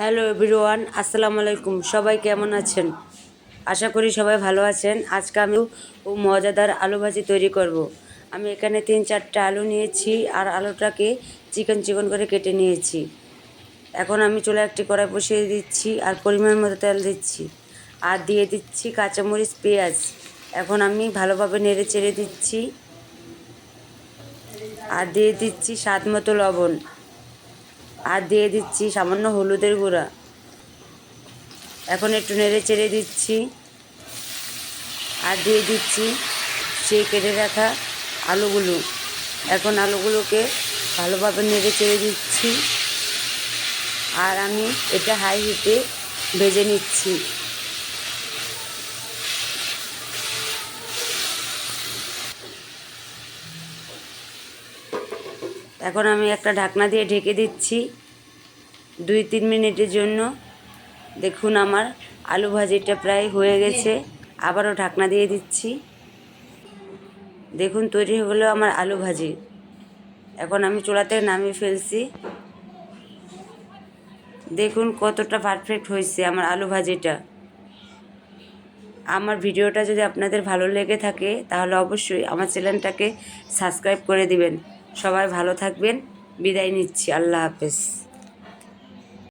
Hello everyone, আসসালামু আলাইকুম। সবাই কেমন আছেন? আশা করি সবাই ভালো আছেন। আজকে আমি ও মজাদার আলু ভাজি তৈরি করব। আমি এখানে তিন চারটা আলু নিয়েছি আর আলুটাকে চিকন চিকন করে কেটে নিয়েছি। এখন আমি চুলা একটি কড়াই বসিয়ে দিচ্ছি আর পরিমাণ মতো তেল দিচ্ছি আর দিয়ে দিচ্ছি কাঁচামরিচ, পেঁয়াজ। এখন আমি ভালোভাবে নেড়ে চেড়ে দিচ্ছি। আর দিয়ে দিচ্ছি স্বাদ মতো লবণ। আর দিয়ে দিচ্ছি সামান্য হলুদের গুঁড়া। এখন একটু নেড়ে চেড়ে দিচ্ছি। আর দিয়ে দিচ্ছি সেই কেটে রাখা আলুগুলো। এখন আলুগুলোকে ভালোভাবে নেড়ে চেড়ে দিচ্ছি। আর আমি এটা হাই হিটে ভেজে নিচ্ছি। এখন আমি একটা ঢাকনা দিয়ে ঢেকে দিচ্ছি দুই তিন মিনিটের জন্য। দেখুন আমার আলু ভাজিটা প্রায় হয়ে গেছে। আবারও ঢাকনা দিয়ে দিচ্ছি। দেখুন তৈরি গেলো আমার আলু ভাজি। এখন আমি চুলাতে নামিয়ে ফেলছি। দেখুন কতটা পারফেক্ট হয়েছে আমার আলু ভাজিটা। আমার ভিডিওটা যদি আপনাদের ভালো লেগে থাকে, তাহলে অবশ্যই আমার চ্যানেলটাকে সাবস্ক্রাইব করে দিবেন। সবাই ভালো থাকবেন। বিদায় নিচ্ছি। আল্লাহ হাফেজ।